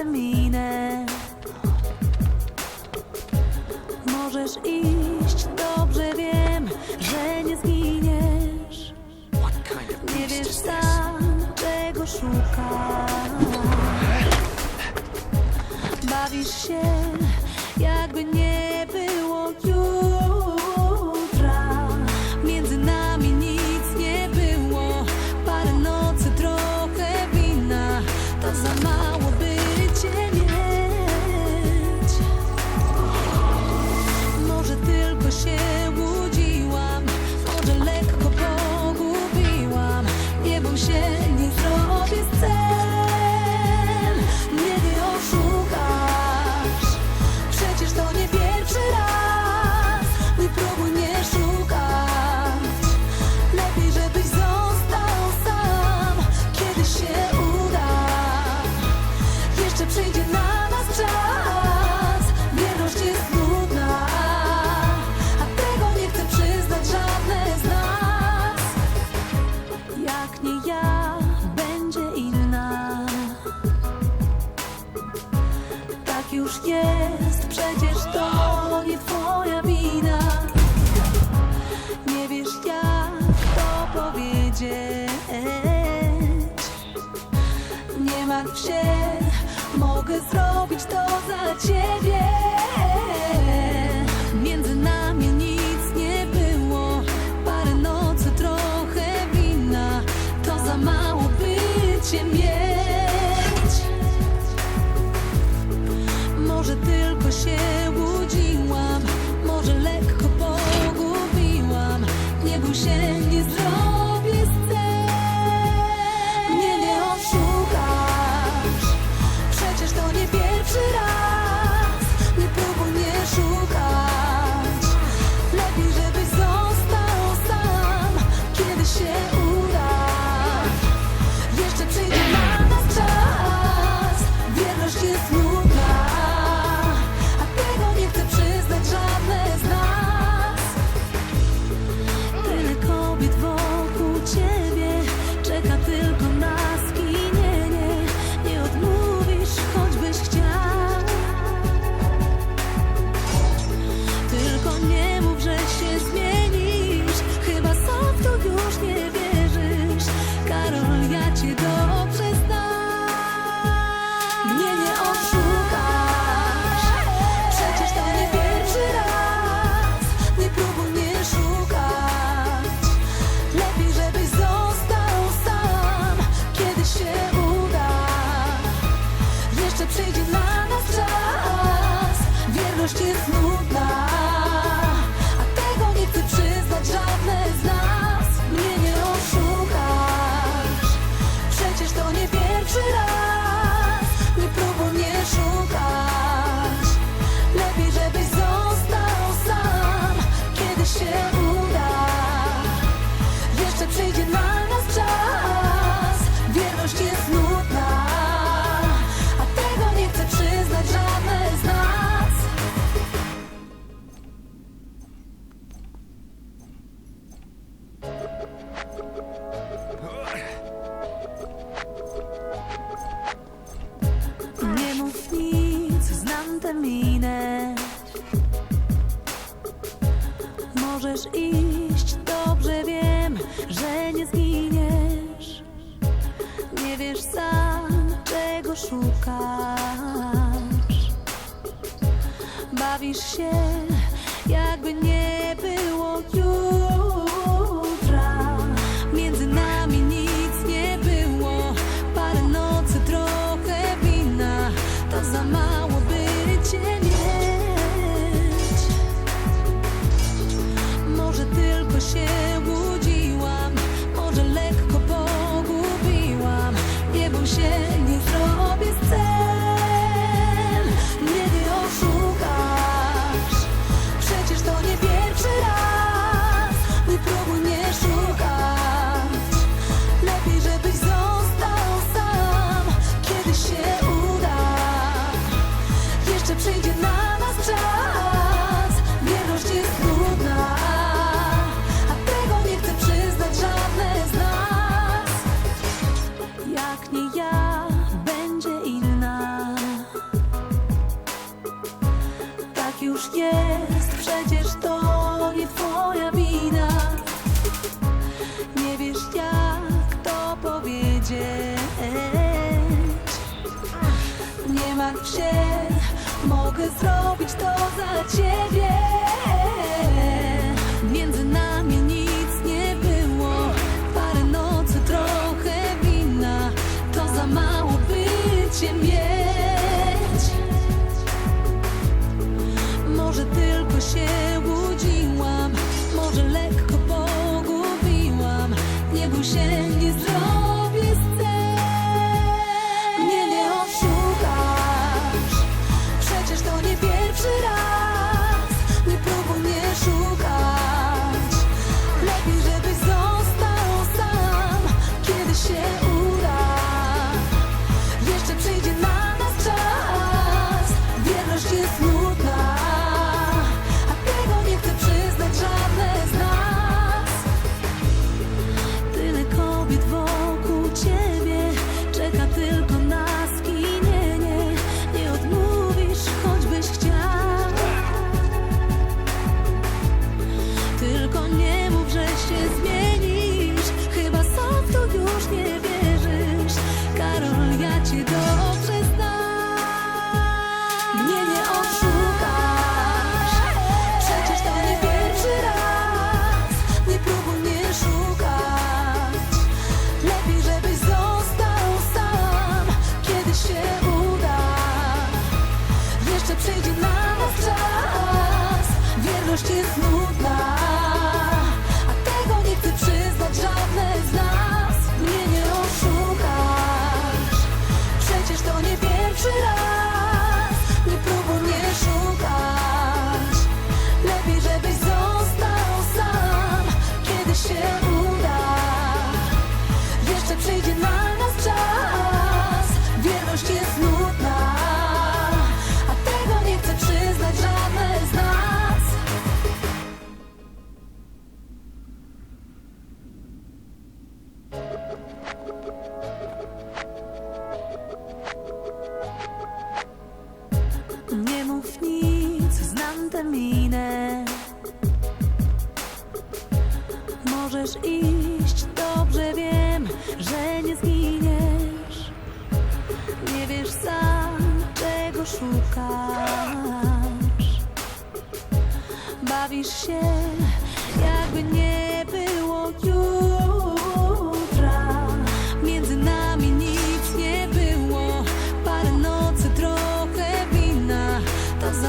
tę minę. Możesz iść, dobrze wiem, że nie zginiesz. Nie wiesz sam, czego szukasz. Bawisz się szukasz. Bawisz się, jakby nie Namaste. ciebie.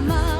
my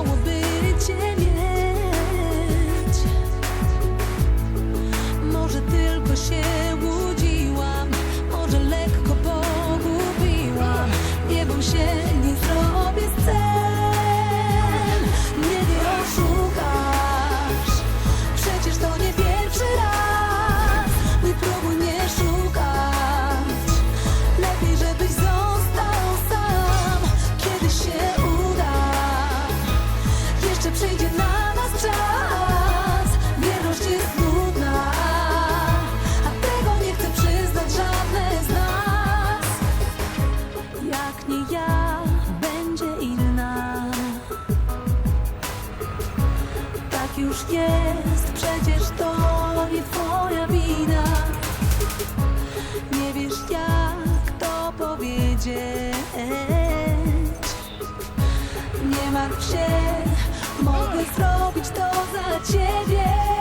Przecież to nie twoja wina. Nie wiesz jak to powiedzieć. Nie martw się, mogę zrobić to za ciebie.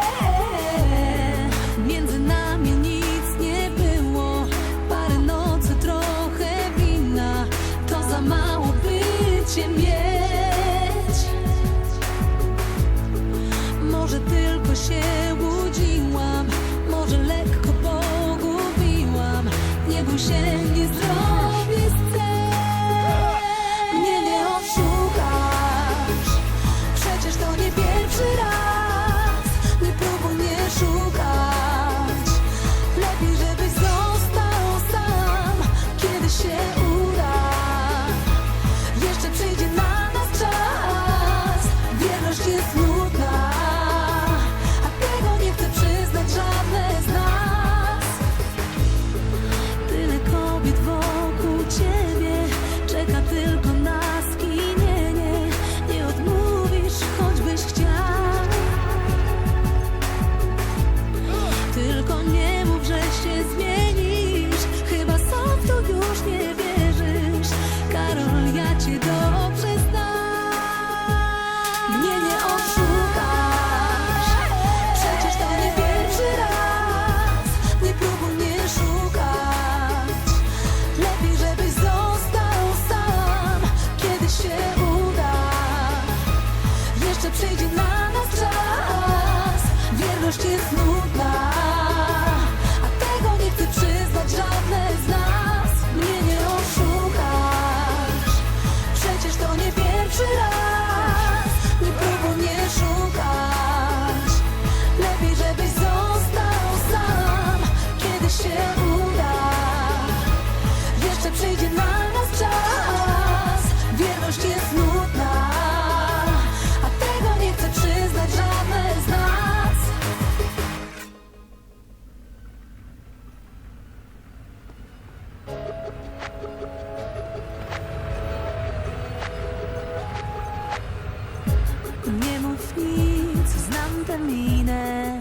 Nie mów nic, znam tę minę.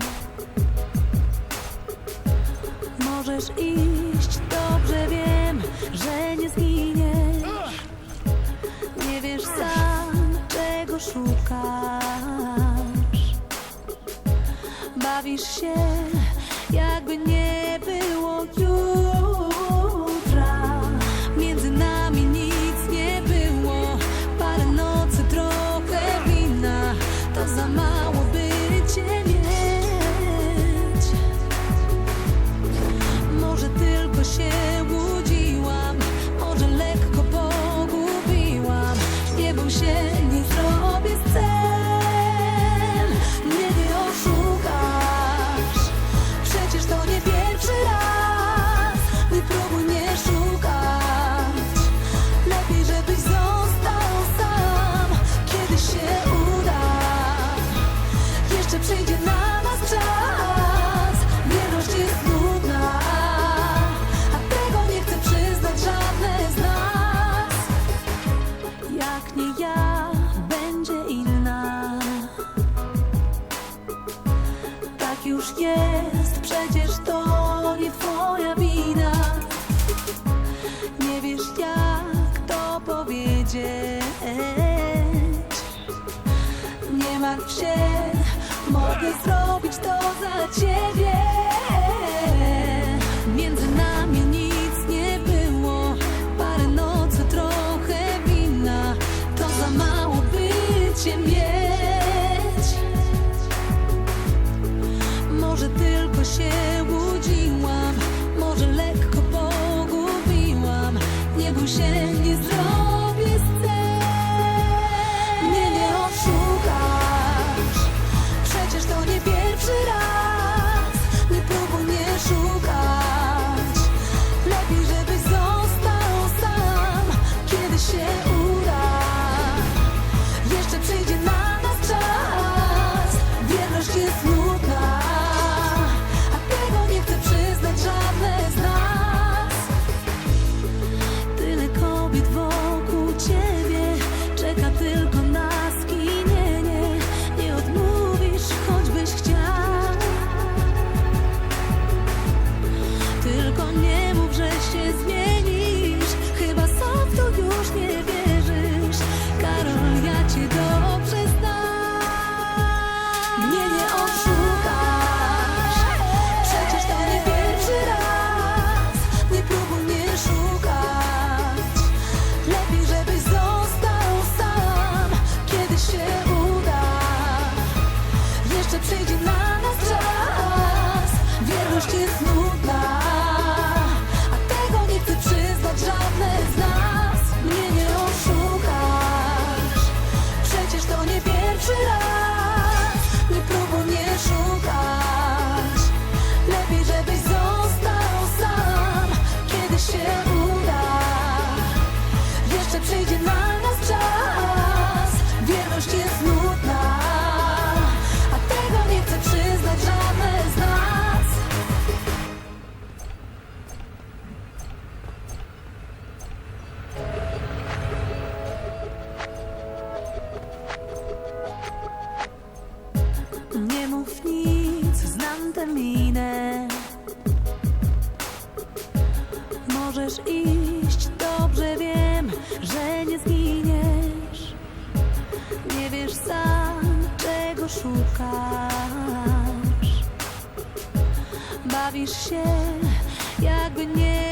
Możesz iść, dobrze wiem, że nie zginiesz. Nie wiesz sam, czego szukasz. Bawisz się bawisz się, jakby nie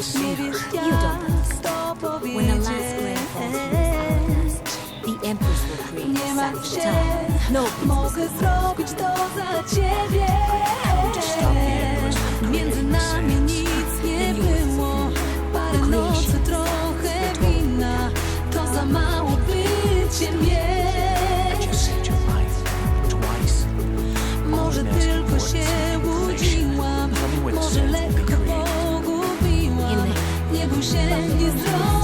trust me. You don't understand. When the last grain the empress will create Nie time. No mogę zrobić to za ciebie. Stop. 但是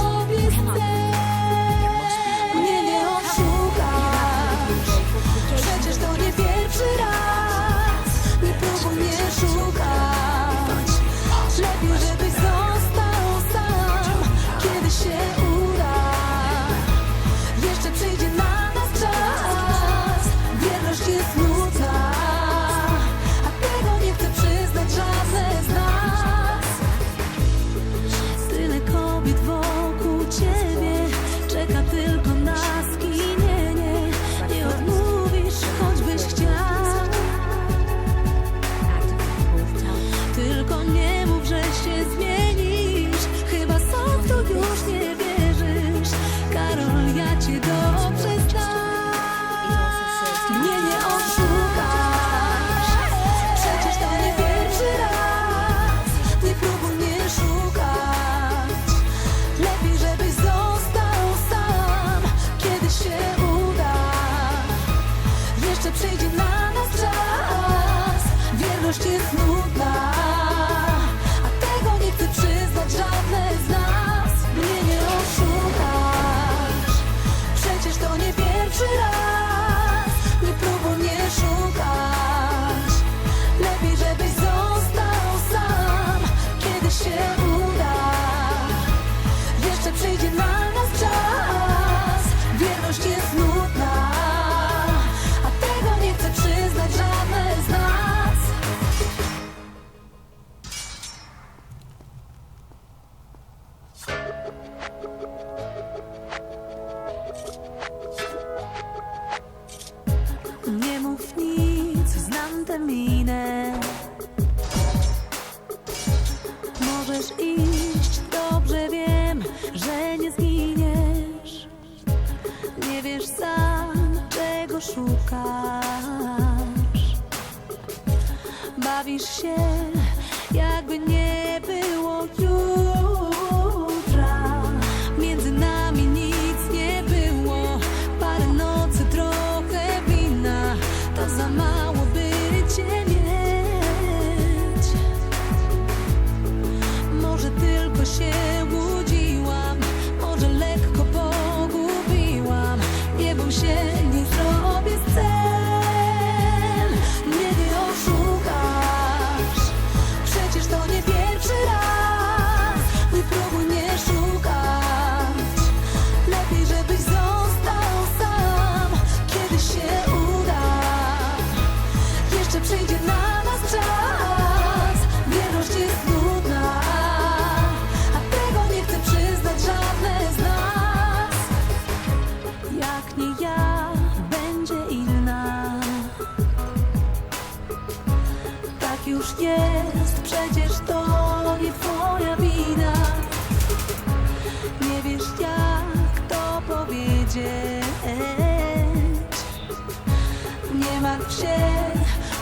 się.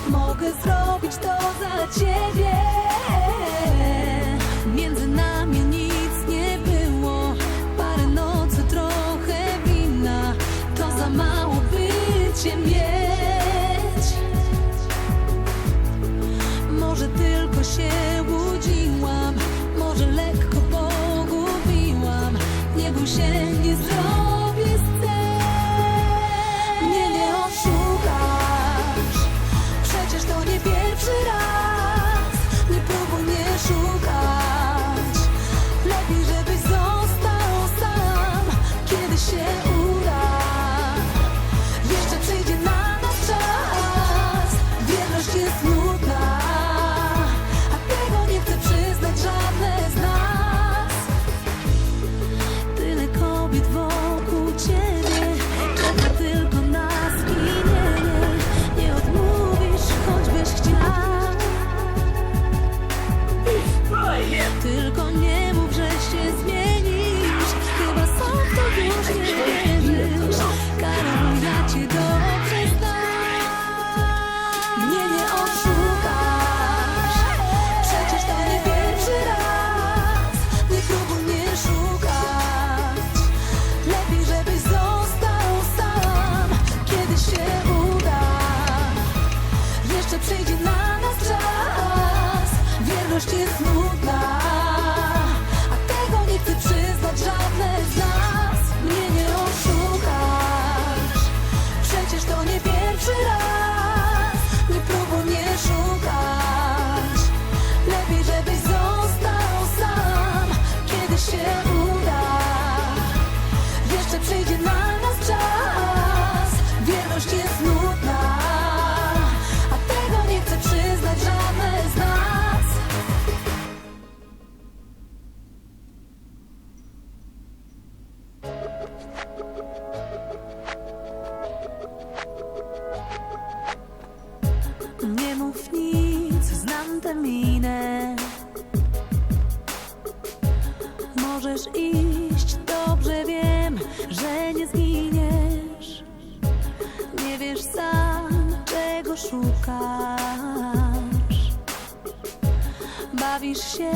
Mogę zrobić to za ciebie. 些 minę. Możesz iść, dobrze wiem, że nie zginiesz. Nie wiesz sam, czego szukasz. Bawisz się